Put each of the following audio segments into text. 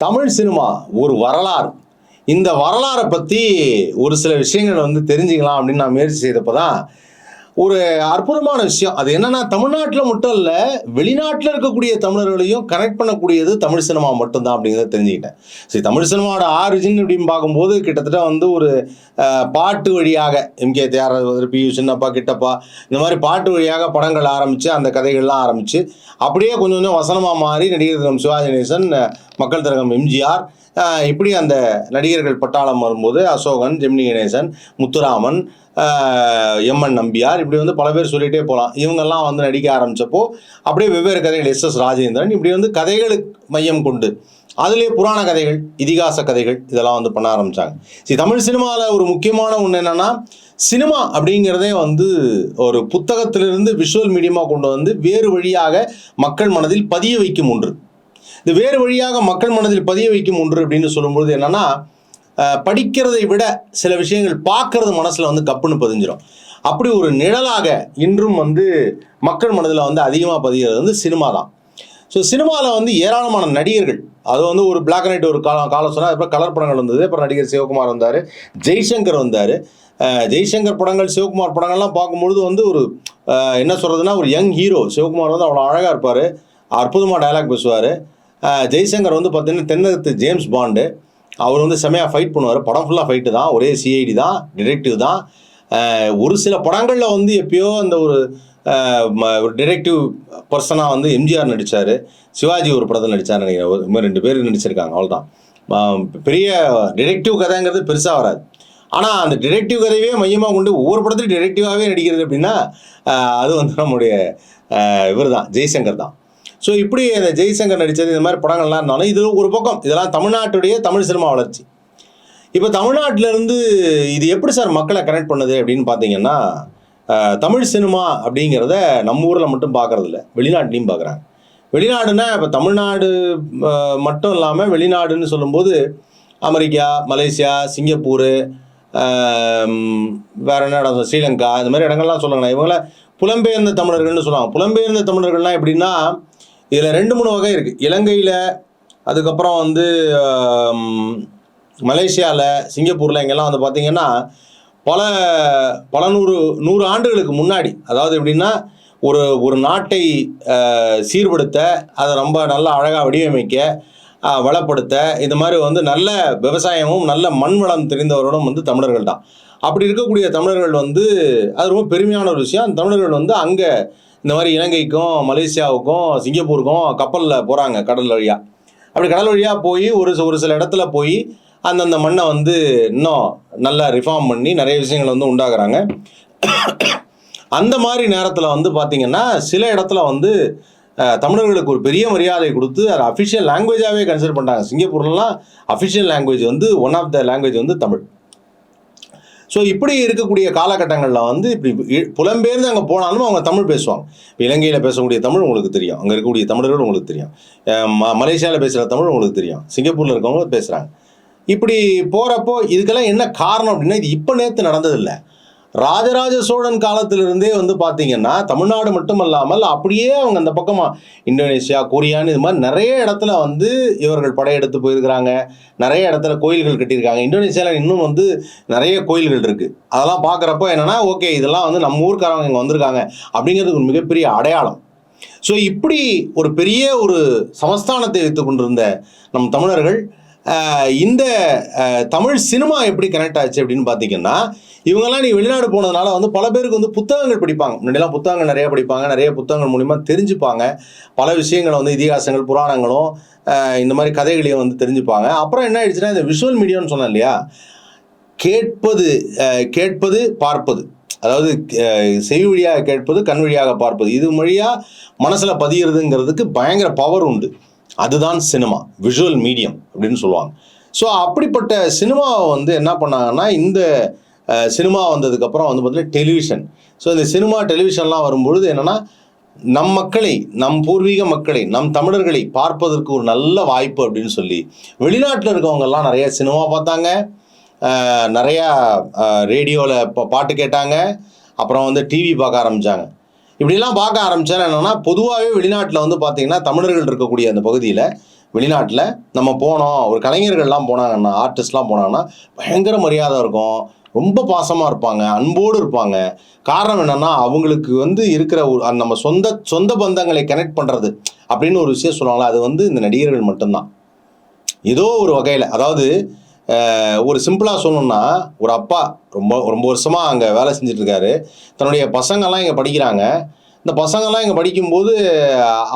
Tamil cinema ஒரு வரலாறு. இந்த வரலாறை பற்றி ஒரு சில விஷயங்கள் வந்து தெரிஞ்சுக்கலாம் அப்படின்னு நான் முயற்சி செய்தப்போ தான் ஒரு அற்புதமான விஷயம். அது என்னன்னா தமிழ்நாட்டில் மட்டும் இல்லை வெளிநாட்டில் இருக்கக்கூடிய தமிழர்களையும் கனெக்ட் பண்ணக்கூடியது தமிழ் சினிமா மட்டும்தான் அப்படிங்கிறத தெரிஞ்சுக்கிட்டேன். சரி தமிழ் சினிமாவோட ஆரிஜின் அப்படின்னு பார்க்கும்போது கிட்டத்தட்ட வந்து ஒரு பாட்டு வழியாக MK Thyagarajar P U Chinnappa Kittappa இந்த மாதிரி பாட்டு வழியாக படங்கள் ஆரம்பித்து அந்த கதைகள்லாம் ஆரம்பித்து அப்படியே கொஞ்சம் கொஞ்சம் வசனமாக மாறி நடிகர் தினம் சிவாஜி கணேசன் மக்கள் திலகம் எம்ஜிஆர் இப்படி அந்த நடிகர்கள் பட்டாளம் வரும்போது அசோகன் ஜெமினி கணேசன் முத்துராமன் எம்என் நம்பியார் இப்படி வந்து பல பேர் சொல்லிகிட்டே போகலாம் இவங்கெல்லாம் வந்து நடிக்க ஆரம்பித்தப்போ அப்படியே வெவ்வேறு கதைகள் எஸ் எஸ் ராஜேந்திரன் இப்படி வந்து கதைகளுக்கு மையம் கொண்டு அதுலேயே புராண கதைகள் இதிகாச கதைகள் இதெல்லாம் வந்து பண்ண ஆரம்பித்தாங்க சரி தமிழ் சினிமாவில் ஒரு முக்கியமான ஒன்று என்னென்னா சினிமா அப்படிங்கிறதே வந்து ஒரு புத்தகத்திலிருந்து விஷுவல் மீடியமாக கொண்டு வந்து வேறு வழியாக மக்கள் மனதில் பதிய வைக்கும் ஒன்று. இந்த வேறு வழியாக மக்கள் மனதில் பதிய வைக்கும் ஒன்று அப்படின்னு சொல்லும்பொழுது என்னென்னா படிக்கிறதை விட சில விஷயங்கள் பார்க்கறது மனசில் வந்து கப்புன்னு பதிஞ்சிடும் அப்படி ஒரு நிழலாக இன்றும் வந்து மக்கள் மனதில் வந்து அதிகமாக பதிகிறது வந்து சினிமா தான். ஸோ சினிமாவில் வந்து ஏராளமான நடிகர்கள் அது வந்து ஒரு பிளாக் அண்ட் ஒயிட் ஒரு காலம் காலம் சொன்னால் அப்புறம் கலர் படங்கள் வந்தது அப்புறம் நடிகர் சிவகுமார் வந்தார் ஜெய்சங்கர் வந்தார். ஜெய்சங்கர் படங்கள் சிவகுமார் படங்கள்லாம் பார்க்கும்பொழுது வந்து ஒரு என்ன சொல்கிறதுனா ஒரு யங் ஹீரோ சிவகுமார் வந்து அவ்வளோ அழகாக இருப்பார் அற்புதமாக டயலாக் பேசுவார். ஜெய்சங்கர் வந்து பார்த்தீங்கன்னா தென்னகத்து ஜேம்ஸ் பாண்டு. அவர் வந்து செமையாக ஃபைட் பண்ணுவார். படம் ஃபுல்லாக ஃபைட்டு தான். ஒரே சிஐடி தான். டிடெக்டிவ் தான். ஒரு சில படங்களில் வந்து எப்பயோ அந்த ஒரு ஒரு டிரெக்டிவ் பர்சனாக வந்து எம்ஜிஆர் நடித்தார் சிவாஜி ஒரு படத்தில் நடித்தார் நினைக்கிறேன். மாதிரி ரெண்டு பேர் நடிச்சிருக்காங்க. அவ்வளோதான் பெரிய டிரெக்டிவ் கதைங்கிறது பெருசாக வராது. ஆனால் அந்த டிரெக்டிவ் கதையே மையமாக கொண்டு ஒவ்வொரு படத்துலையும் டிரெக்டிவாகவே நடிக்கிறது அப்படின்னா அது வந்து நம்முடைய இவர் தான் ஜெய்சங்கர் தான். ஸோ இப்படி அந்த ஜெய்சங்கர் நடித்தது இந்த மாதிரி படங்கள்லாம் இருந்தாலும் இது ஒரு பக்கம். இதெல்லாம் தமிழ்நாட்டுடைய தமிழ் சினிமா வளர்ச்சி. இப்போ தமிழ்நாட்டிலேருந்து இது எப்படி சார் மக்களை கனெக்ட் பண்ணுது அப்படின்னு பார்த்தீங்கன்னா தமிழ் சினிமா அப்படிங்கிறத நம்ம ஊரில் மட்டும் பார்க்கறதில்ல. வெளிநாட்டிலையும் பார்க்குறாங்க. வெளிநாடுனா இப்போ தமிழ்நாடு மட்டும் இல்லாமல் வெளிநாடுன்னு சொல்லும்போது அமெரிக்கா மலேசியா சிங்கப்பூர் வேற என்ன இடம் ஸ்ரீலங்கா இந்த மாதிரி இடங்கள்லாம் சொல்லுங்கண்ணா இவங்கள புலம்பெயர்ந்த தமிழர்கள்னு சொல்லுவாங்க. புலம்பெயர்ந்த தமிழர்கள்லாம் எப்படின்னா இதில் ரெண்டு மூணு வகை இருக்குது இலங்கையில் அதுக்கப்புறம் வந்து மலேசியாவில் சிங்கப்பூரில் இங்கெல்லாம் வந்து பார்த்திங்கன்னா பல பல நூறு நூறு ஆண்டுகளுக்கு முன்னாடி அதாவது எப்படின்னா ஒரு ஒரு நாட்டை சீர்படுத்த அதை ரொம்ப நல்லா அழகாக வடிவமைக்க வளப்படுத்த இது மாதிரி வந்து நல்ல விவசாயமும் நல்ல மண் வளம் தெரிந்தவர்களும் வந்து தமிழர்கள் தான் அப்படி இருக்கக்கூடிய தமிழர்கள் வந்து அது ரொம்ப பெருமையான ஒரு விஷயம். அந்த தமிழர்கள் வந்து அங்கே இந்த மாதிரி இலங்கைக்கும் மலேசியாவுக்கும் சிங்கப்பூருக்கும் கப்பலில் போகிறாங்க கடல் வழியாக அப்படி கடல் வழியாக போய் ஒரு ஒரு சில இடத்துல போய் அந்தந்த மண்ணை வந்து இன்னும் நல்லா ரிஃபார்ம் பண்ணி நிறைய விஷயங்கள் வந்து உண்டாகிறாங்க அந்த மாதிரி நேரத்தில் வந்து பார்த்திங்கன்னா சில இடத்துல வந்து தமிழர்களுக்கு ஒரு பெரிய மரியாதை கொடுத்து அதை அஃபிஷியல் லாங்குவேஜாகவே கன்சிடர் பண்ணுறாங்க சிங்கப்பூர்லாம் அஃபிஷியல் லாங்குவேஜ் வந்து ஒன் ஆஃப் த லாங்குவேஜ் வந்து தமிழ். ஸோ இப்படி இருக்கக்கூடிய காலகட்டங்களில் வந்து இப்படி புலம்பெயர்ந்து அங்கே போனாலும் அவங்க தமிழ் பேசுவாங்க. இப்போ இலங்கையில் பேசக்கூடிய தமிழ் உங்களுக்கு தெரியும். அங்கே இருக்கக்கூடிய தமிழர்கள் உங்களுக்கு தெரியும். ம மலேசியாவில் பேசுகிற தமிழ் உங்களுக்கு தெரியும். சிங்கப்பூரில் இருக்கவங்க பேசுகிறாங்க இப்படி போகிறப்போ இதுக்கெல்லாம் என்ன காரணம் அப்படின்னா இது இப்போ நேற்று நடந்ததில்லை. ராஜராஜ சோழன் காலத்திலிருந்தே வந்து பார்த்தீங்கன்னா தமிழ்நாடு மட்டும் அல்லாமல் அப்படியே அவங்க அந்த பக்கமாக இந்தோனேஷியா கொரியான்னு இது மாதிரி நிறைய இடத்துல வந்து இவர்கள் படையெடுத்து போயிருக்கிறாங்க. நிறைய இடத்துல கோயில்கள் கட்டியிருக்காங்க. இந்தோனேஷியாவில் இன்னும் வந்து நிறைய கோயில்கள் இருக்குது அதெல்லாம் பார்க்குறப்போ என்னென்னா ஓகே இதெல்லாம் வந்து நம்ம ஊருக்காரவங்க இங்கே வந்திருக்காங்க அப்படிங்கிறது ஒரு மிகப்பெரிய அடையாளம். ஸோ இப்படி ஒரு பெரிய ஒரு சமஸ்தானத்தை வைத்து கொண்டிருந்த நம் தமிழர்கள் இந்த தமிழ் சினிமா எப்படி கனெக்ட் ஆச்சு அப்படின்னு பார்த்தீங்கன்னா இவங்கெல்லாம் நீ வெளிநாடு போனதுனால வந்து பல பேருக்கு வந்து புத்தகங்கள் படிப்பாங்க. முன்னாடிலாம் புத்தகங்கள் நிறைய படிப்பாங்க. நிறைய புத்தகங்கள் மூலிமா தெரிஞ்சுப்பாங்க. பல விஷயங்களை வந்து இதிகாசங்கள் புராணங்களும் இந்த மாதிரி கதைகளையும் வந்து தெரிஞ்சுப்பாங்க. அப்புறம் என்ன ஆயிடுச்சுன்னா இந்த விஷுவல் மீடியான்னு சொன்னேன் இல்லையா? கேட்பது கேட்பது பார்ப்பது. அதாவது அஹ், செவி வழியாக கேட்பது கண் வழியாக பார்ப்பது. இது வழியாக மனசில் பதிகிறதுங்கிறதுக்கு பயங்கர பவர் உண்டு. அதுதான் சினிமா விஷுவல் மீடியம் அப்படின்னு சொல்லுவாங்க. ஸோ அப்படிப்பட்ட சினிமாவை வந்து என்ன பண்ணாங்கன்னா இந்த சினிமா வந்ததுக்கப்புறம் வந்து பார்த்தீங்கன்னா டெலிவிஷன் ஸோ இந்த சினிமா டெலிவிஷன்லாம் வரும்பொழுது என்னென்னா நம் மக்களை நம் பூர்வீக மக்களை நம் தமிழர்களை பார்ப்பதற்கு ஒரு நல்ல வாய்ப்பு அப்படின்னு சொல்லி வெளிநாட்டில் இருக்கவங்கெல்லாம் நிறைய சினிமா பார்த்தாங்க. நிறையா ரேடியோவில் பாட்டு கேட்டாங்க. அப்புறம் வந்து டிவி பார்க்க ஆரம்பித்தாங்க இப்படிலாம் பார்க்க ஆரம்பித்தேன் என்னென்னா பொதுவாகவே வெளிநாட்டில் வந்து பார்த்திங்கன்னா தமிழர்கள் இருக்கக்கூடிய அந்த பகுதியில் வெளிநாட்டில் நம்ம போனோம் ஒரு கலைஞர்கள்லாம் போனாங்கன்னா ஆர்டிஸ்ட்லாம் போனாங்கன்னா பயங்கர மரியாதை இருக்கும் ரொம்ப பாசமாக இருப்பாங்க அன்போடு இருப்பாங்க. காரணம் என்னென்னா அவங்களுக்கு வந்து இருக்கிற ஒரு அந்த நம்ம சொந்த சொந்த பந்தங்களை கனெக்ட் பண்ணுறது அப்படின்னு ஒரு விஷயம் சொல்லுவாங்களா அது வந்து இந்த நடிகர்கள் மட்டும்தான். ஏதோ ஒரு வகையில் அதாவது ஒரு சிம்பிளாக சொல்லணும்னா ஒரு அப்பா ரொம்ப ரொம்ப வருஷமாக அங்கே வேலை செஞ்சிட்ருக்காரு. தன்னுடைய பசங்கள்லாம் இங்கே படிக்கிறாங்க. இந்த பசங்கள்லாம் இங்கே படிக்கும்போது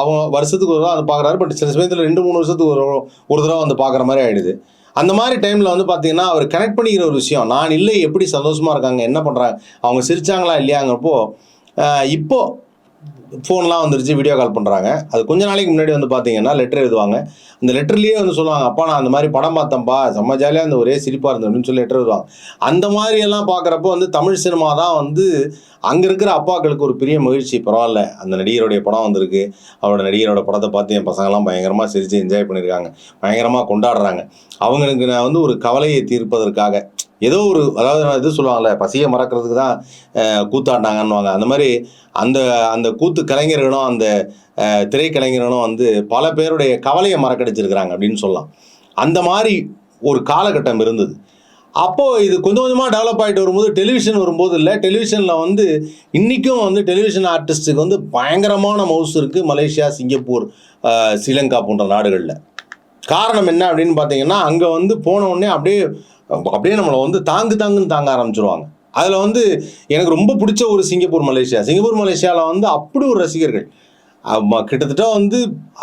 அவன் அவங்க வருஷத்துக்கு ஒரு தடவை வந்து பார்க்குறாரு பட் சில சமயத்தில் ரெண்டு மூணு வருஷத்துக்கு ஒரு ஒரு தடவை வந்து பார்க்குற மாதிரி ஆகிடுது அந்த மாதிரி டைமில் வந்து பார்த்தீங்கன்னா அவர் கனெக்ட் பண்ணிக்கிற ஒரு விஷயம் நான் இல்லை எப்படி சந்தோஷமாக இருக்காங்க என்ன பண்ணுறாங்க அவங்க சிரிச்சாங்களா இல்லையாங்கிறப்போ இப்போது ஃபோன்லாம் வந்துருச்சு வீடியோ கால் பண்ணுறாங்க அது கொஞ்ச நாளைக்கு முன்னாடி வந்து பார்த்தீங்கன்னா லெட்டர் எழுதுவாங்க. அந்த லெட்டர்லேயே வந்து சொல்லுவாங்க அப்பா நான் அந்த மாதிரி படம் பார்த்தேன்ப்பா செம்ம ஜாலியாக அந்த ஒரே சிரிப்பாக இருந்தது அப்படின்னு சொல்லி லெட்டர் எழுதுவாங்க. அந்த மாதிரியெல்லாம் பார்க்குறப்போ வந்து தமிழ் சினிமா தான் வந்து அங்கே இருக்கிற அப்பாக்களுக்கு ஒரு பெரிய மகிழ்ச்சி. பரவாயில்ல அந்த நடிகருடைய படம் வந்திருக்கு. அவரோட நடிகரோட படத்தை பார்த்து என் பசங்கள்லாம் பயங்கரமாக சிரித்து என்ஜாய் பண்ணியிருக்காங்க. பயங்கரமாக கொண்டாடுறாங்க. அவங்களுக்கு நான் வந்து ஒரு கவலையை தீர்ப்பதற்காக ஏதோ ஒரு அதாவது இது சொல்லுவாங்கள்ல பசியை மறக்கிறதுக்கு தான் அஹ், கூத்தாடினாங்கன்னுவாங்க. அந்த மாதிரி அந்த அந்த கூத்து கலைஞர்களும் அந்த திரைக்கலைஞர்களும் வந்து பல பேருடைய கவலையை மறக்கடிச்சிருக்கிறாங்க அப்படின்னு சொல்லலாம். அந்த மாதிரி ஒரு காலகட்டம் இருந்தது. அப்போது இது கொஞ்சம் கொஞ்சமாக டெவலப் ஆகிட்டு வரும்போது டெலிவிஷன் வரும்போது இல்லை டெலிவிஷனில் வந்து இன்றைக்கும் வந்து டெலிவிஷன் ஆர்டிஸ்ட்டுக்கு வந்து பயங்கரமான மவுஸ் இருக்குது மலேசியா சிங்கப்பூர் ஸ்ரீலங்கா போன்ற நாடுகளில். காரணம் என்ன அப்படின்னு பார்த்தீங்கன்னா அங்கே வந்து போன உடனே அப்படியே அப்படியே நம்மளை வந்து தாங்கு தாங்குன்னு தாங்க ஆரம்பிச்சிருவாங்க. அதில் வந்து எனக்கு ரொம்ப பிடிச்ச ஒரு சிங்கப்பூர் மலேசியா. சிங்கப்பூர் மலேசியாவில் வந்து அப்படி ஒரு ரசிகர்கள். கிட்டத்தட்ட வந்து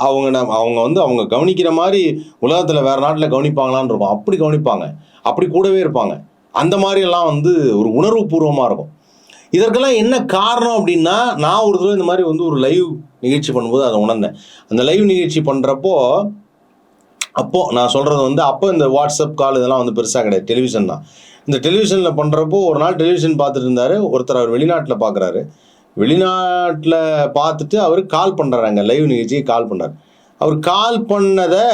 அவங்க நம்ம அவங்க வந்து அவங்க கவனிக்கிற மாதிரி உலகத்தில் வேறு நாட்டில் கவனிப்பாங்களான்னு இருக்கும். அப்படி கவனிப்பாங்க. அப்படி கூடவே இருப்பாங்க. அந்த மாதிரியெல்லாம் வந்து ஒரு உணர்வு பூர்வமாக இருக்கும். இதற்கெல்லாம் என்ன காரணம் அப்படின்னா நான் ஒரு தடவை இந்த மாதிரி வந்து ஒரு லைவ் நிகழ்ச்சி பண்ணும்போது அதை உணர்ந்தேன். அந்த லைவ் நிகழ்ச்சி பண்ணுறப்போ அப்போது நான் சொல்கிறது வந்து அப்போ இந்த வாட்ஸ்அப் கால் இதெல்லாம் வந்து பெருசாக கிடையாது. டெலிவிஷன் தான். இந்த டெலிவிஷனில் பண்ணுறப்போ ஒரு நாள் டெலிவிஷன் பார்த்துட்டு இருந்தார். ஒருத்தர் அவர் வெளிநாட்டில் பார்க்குறாரு. வெளிநாட்டில் பார்த்துட்டு அவர் கால் பண்ணுறாங்க லைவ் நிகழ்ச்சிக்கு கால் பண்ணுறாரு அவர் கால் பண்ணதை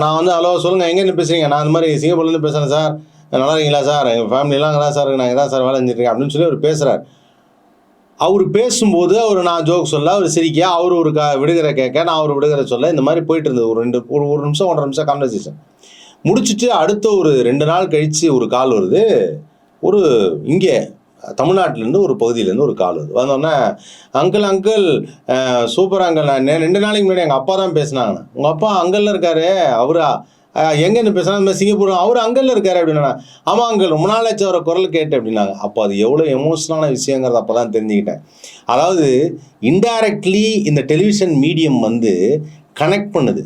நான் வந்து ஹலோ சொல்லுங்கள் எங்கேருந்து பேசுகிறீங்க நான் இந்த மாதிரி சிங்கப்பூர்லேருந்து பேசுகிறேன் சார். நல்லா இருக்கீங்களா சார்? எங்கள் ஃபேமிலிலாம் அங்கே தான் சார். நாங்கள் நான் தான் சார் வேலை செஞ்சுருக்கேன் அப்படின்னு சொல்லி அவர் பேசுகிறார் அவர் பேசும்போது அவர் நான் ஜோக் சொல்ல அவர் சிரிக்க அவர் ஒரு க விடுகிற கேட்க நான் அவர் விடுகிற சொல்ல இந்த மாதிரி போயிட்டு இருந்தது. ஒரு ரெண்டு ஒரு ஒரு நிமிஷம் ஒன்றரை நிமிஷம் கான்வர்சேஷன் முடிச்சுட்டு அடுத்த ஒரு ரெண்டு நாள் கழித்து ஒரு கால் வருது. ஒரு இங்கே தமிழ்நாட்டிலேருந்து ஒரு பகுதியிலேருந்து ஒரு கால் வருது. வந்தோடனே அங்கிள் அங்கிள் சூப்பர் அங்கிள் நான் ரெண்டு நாளைக்கு முன்னாடி எங்கள் அப்பா தான் பேசினாங்க. உங்கள் அப்பா அங்கிளில் இருக்காரு. அவரா? எங்கேன்னு பேசுனா இந்த சிங்கப்பூர் அவர் அங்கல்ல இருக்காரு அப்படின்னா ஆமாம் அங்கே ரொம்ப நாள் ஆச்சு அவரை குரல் கேட்டு அப்படின்னாங்க. அப்போ அது எவ்வளோ எமோஷனலான விஷயங்கிறத அப்போ தான் தெரிஞ்சுக்கிட்டேன். அதாவது இன்டைரக்ட்லி இந்த டெலிவிஷன் மீடியம் வந்து கனெக்ட் பண்ணுது.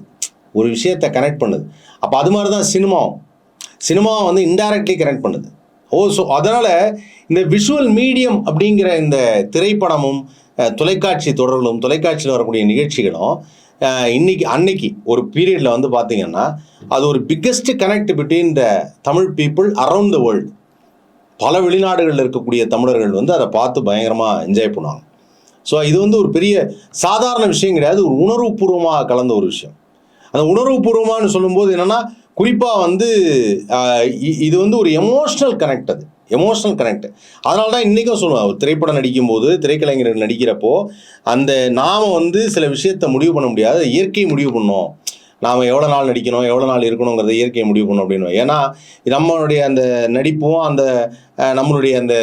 ஒரு விஷயத்தை கனெக்ட் பண்ணுது. அப்போ அது மாதிரி தான் சினிமாவும் சினிமாவை வந்து இன்டைரக்ட்லி கனெக்ட் பண்ணுது. ஓ ஸோ அதனால் இந்த விஷுவல் மீடியம் அப்படிங்கிற இந்த திரைப்படமும் தொலைக்காட்சி தொடர்களும் தொலைக்காட்சியில் வரக்கூடிய நிகழ்ச்சிகளும் இன்னைக்கு அன்னைக்கு ஒரு பீரியடில் வந்து பார்த்தீங்கன்னா அது ஒரு biggest connect between the Tamil people around the world பல வெளிநாடுகளில் இருக்கக்கூடிய தமிழர்கள் வந்து அதை பார்த்து பயங்கரமாக என்ஜாய் பண்ணுவாங்க. ஸோ இது வந்து ஒரு பெரிய சாதாரண விஷயம் கிடையாது ஒரு உணர்வுபூர்வமாக கலந்த ஒரு விஷயம். அந்த உணர்வுபூர்வமானு சொல்லும்போது என்னென்னா குறிப்பாக வந்து இது வந்து ஒரு எமோஷ்னல் கனெக்ட் அது. எமோஷனல் கனெக்ட் அதனால தான் இன்றைக்கும் சொல்லுவேன் திரைப்படம் நடிக்கும்போது திரைக்கலைஞர்கள் நடிக்கிறப்போ அந்த நாம் வந்து சில விஷயத்தை முடிவு பண்ண முடியாது. இயற்கை முடிவு பண்ணோம். நாம் எவ்வளோ நாள் நடிக்கணும் எவ்வளோ நாள் இருக்கணுங்கிறத இயற்கையை முடிவு பண்ணணும் அப்படின்னு. ஏன்னா நம்மளுடைய அந்த நடிப்பும் அந்த நம்மளுடைய அந்த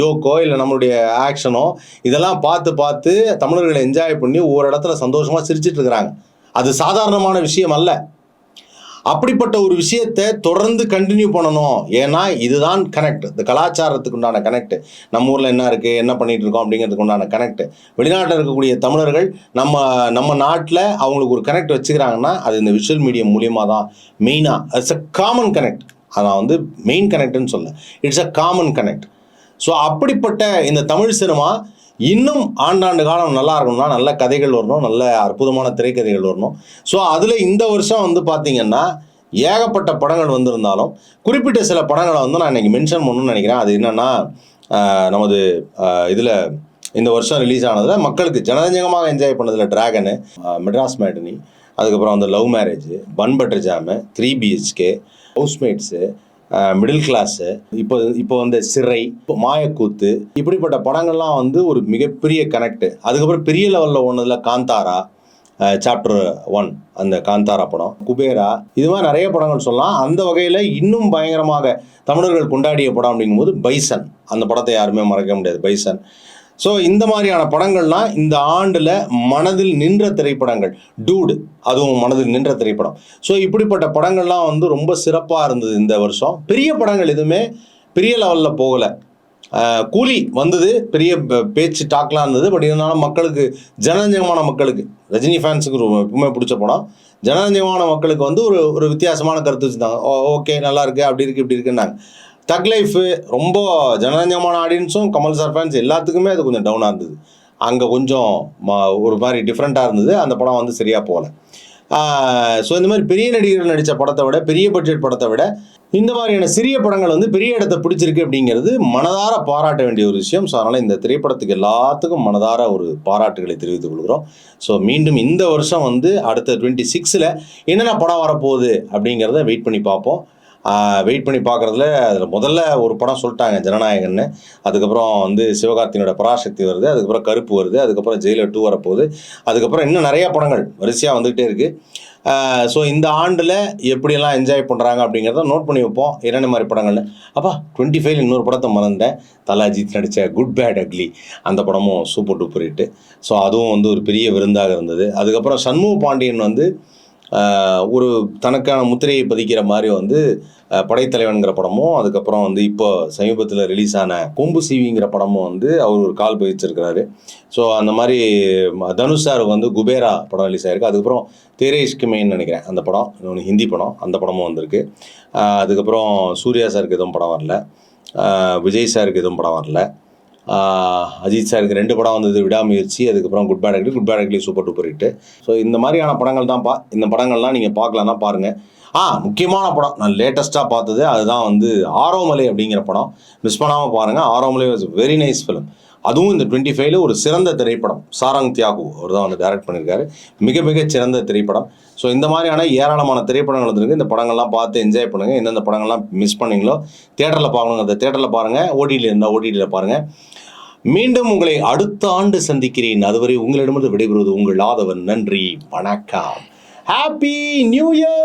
ஜோக்கோ இல்லை நம்மளுடைய ஆக்ஷனோ இதெல்லாம் பார்த்து பார்த்து தமிழர்களை என்ஜாய் பண்ணி ஒவ்வொரு இடத்துல சந்தோஷமாக சிரிச்சிட்டு இருக்கிறாங்க. அது சாதாரணமான விஷயம் அல்ல. அப்படிப்பட்ட ஒரு விஷயத்தை தொடர்ந்து கண்டினியூ பண்ணணும். ஏன்னா இதுதான் கனெக்ட் இந்த கலாச்சாரத்துக்கு உண்டான கனெக்ட் நம்ம ஊரில் என்ன இருக்குது என்ன பண்ணிட்டு இருக்கோம்? அப்படிங்கிறதுக்கு உண்டான கனெக்ட் வெளிநாட்டில் இருக்கக்கூடிய தமிழர்கள் நம்ம நம்ம நாட்டில் அவங்களுக்கு ஒரு கனெக்ட் வச்சுக்கிறாங்கன்னா அது இந்த விஷுவல் மீடியம் மூலியமாக தான். மெயினாக இட்ஸ் அ காமன் கனெக்ட் அதான் வந்து மெயின் கனெக்ட்னு சொல்ல it's a common connect so அப்படிப்பட்ட இந்த தமிழ் சினிமா இன்னும் ஆண்டாண்டு காலம் நல்லா இருக்கணும்னா நல்ல கதைகள் வரணும் நல்ல அற்புதமான திரைக்கதைகள் வரணும். ஸோ அதில் இந்த வருஷம் வந்து பார்த்தீங்கன்னா ஏகப்பட்ட படங்கள் வந்திருந்தாலும் குறிப்பிட்ட சில படங்களை வந்து நான் இன்னைக்கு மென்ஷன் பண்ணணும்னு நினைக்கிறேன். அது என்னென்னா நமது இதில் இந்த வருஷம் ரிலீஸ் ஆனதில் மக்களுக்கு ஜனரஞ்சகமாக என்ஜாய் பண்ணதில் டிராகனு மெட்ராஸ் மேட்டனி அதுக்கப்புறம் அந்த love marriage bun butter jam three BHK housemates middle class இப்போ இப்போ வந்து சிறை இப்போ மாயக்கூத்து இப்படிப்பட்ட படங்கள்லாம் வந்து ஒரு மிகப்பெரிய கனெக்டு அதுக்கப்புறம் பெரிய லெவலில் ஒன்றதுல காந்தாரா சாப்டர் ஒன் அந்த காந்தாரா படம் குபேரா இது மாதிரி நிறைய படங்கள் சொல்லலாம். அந்த வகையில் இன்னும் பயங்கரமாக தமிழர்கள் கொண்டாடிய படம் அப்படிங்கும்போது பைசன். அந்த படத்தை யாருமே மறக்க முடியாது. பைசன். ஸோ இந்த மாதிரியான படங்கள்லாம் இந்த ஆண்டில் மனதில் நின்ற திரைப்படங்கள். டூடு அதுவும் மனதில் நின்ற திரைப்படம். ஸோ இப்படிப்பட்ட படங்கள்லாம் வந்து ரொம்ப சிறப்பாக இருந்தது இந்த வருஷம். பெரிய படங்கள் எதுவுமே பெரிய லெவலில் போகலை. கூலி வந்தது பெரிய பேச்சு டாக்லாம் இருந்தது. பட் இருந்தாலும் மக்களுக்கு ஜனரஞ்சகமான மக்களுக்கு ரஜினி ஃபேன்ஸுக்கு ரொம்ப எப்பவுமே பிடிச்ச படம். ஜனரஞ்சகமான மக்களுக்கு வந்து ஒரு ஒரு வித்தியாசமான கருத்து வச்சுருந்தாங்க. ஓகே நல்லா இருக்கு அப்படி இருக்கு இப்படி இருக்குன்னாங்க. தக் லைஃபு ரொம்ப ஜனரஞ்சமான ஆடியன்ஸும் கமல் சார் ஃபேன்ஸ் எல்லாத்துக்குமே அது கொஞ்சம் டவுனாக இருந்தது. அங்கே கொஞ்சம் ஒரு மாதிரி டிஃப்ரெண்ட்டாக இருந்தது. அந்த படம் வந்து சரியாக போகல. ஸோ இந்த மாதிரி பெரிய நடிகர்கள் நடித்த படத்தை விட பெரிய பட்ஜெட் படத்தை விட இந்த மாதிரியான சிறிய படங்கள் வந்து பெரிய இடத்த பிடிச்சிருக்கு அப்படிங்கிறது மனதார பாராட்ட வேண்டிய ஒரு விஷயம். ஸோ அதனால் இந்த திரைப்படத்துக்கு எல்லாத்துக்கும் மனதார ஒரு பாராட்டுகளை தெரிவித்துக் கொள்கிறோம். ஸோ மீண்டும் இந்த வருஷம் வந்து அடுத்த டுவெண்ட்டி சிக்ஸில் என்னென்ன படம் வரப்போகுது அப்படிங்கிறத வெயிட் பண்ணி பார்ப்போம். வெயிட் பண்ணி பார்க்குறதுல அதில் முதல்ல ஒரு படம் சொல்லிட்டாங்க ஜனநாயகன்னு. அதுக்கப்புறம் வந்து சிவகார்த்தினோட பராசக்தி வருது அதுக்கப்புறம் கருப்பு வருது அதுக்கப்புறம் ஜெயிலர் டூ வரப்போகுது. அதுக்கப்புறம் இன்னும் நிறைய படங்கள் வரிசையாக வந்துகிட்டே இருக்குது ஸோ இந்த ஆண்டில் எப்படியெல்லாம் என்ஜாய் பண்ணுறாங்க அப்படிங்கிறத நோட் பண்ணி வைப்போம். என்னென்ன மாதிரி படங்கள்னு. அப்பா டுவெண்ட்டி ஃபைவ் இன்னொரு படத்தை மறந்தேன் தலாஜித் நடித்த குட் பேட் அக்லி அந்த படமும் சூப்பர் டூப்பர் ஹிட்டு ஸோ அதுவும் வந்து ஒரு பெரிய விருந்தாக இருந்தது. அதுக்கப்புறம் சண்முக பாண்டியன் வந்து ஒரு தனக்கான முத்திரையை பதிக்கிற மாதிரி வந்து படைத்தலைவன்கிற படமும் அதுக்கப்புறம் வந்து இப்போ சமீபத்தில் ரிலீஸ் ஆன கொம்பு சீவிங்கிற படமும் வந்து அவர் ஒரு கால் பதிச்சிருக்கிறாரு. ஸோ அந்த மாதிரி தனுஷ் சாருக்கு வந்து குபேரா படம் ரிலீஸ் ஆயிருக்கு. அதுக்கப்புறம் தேரே இஷ்குமேன்னு நினைக்கிறேன் அந்த படம். இன்னொன்று ஹிந்தி படம் அந்த படமும் வந்திருக்கு. அதுக்கப்புறம் சூர்யா சாருக்கு எதுவும் படம் வரல. விஜய் சாருக்கு எதுவும் படம் வரல. அஜித் சாருக்கு ரெண்டு படம் வந்தது விடாமுயற்சி அதுக்கப்புறம் good bad ugly good bad ugly super duper hit so இந்த மாதிரியான படங்கள் தான் பா இந்த படங்கள்லாம் நீங்கள் பார்க்கலான்னா பாருங்கள் ஆ முக்கியமான படம். நான் லேட்டஸ்ட்டாக பார்த்தது அதுதான் வந்து ஆரோமலை அப்படிங்கிற படம். மிஸ் பண்ணாமல் பாருங்கள் Aaromaley was very nice film அதுவும் இந்த டுவெண்ட்டி ஃபைவ்ல ஒரு சிறந்த திரைப்படம். சாரங் தியாகு அவர் தான் வந்து டைரக்ட் பண்ணியிருக்காரு மிக மிக சிறந்த திரைப்படம். ஸோ இந்த மாதிரியான ஏராளமான திரைப்படங்கள் வந்துருக்கு. இந்த படங்கள்லாம் பார்த்து என்ஜாய் பண்ணுங்கள் எந்தெந்த படங்கள்லாம் மிஸ் பண்ணீங்களோ தேட்டரில் பார்க்கணுங்கிறத தேட்டரில் பாருங்கள் ஓடிடியில் இருந்தால் ஓடிடியில் பாருங்கள் மீண்டும் உங்களை அடுத்த ஆண்டு சந்திக்கிறேன். அதுவரை உங்களிடமிருந்து விடைபெறுவது உங்கள் ஆதவன். நன்றி. வணக்கம். Happy new year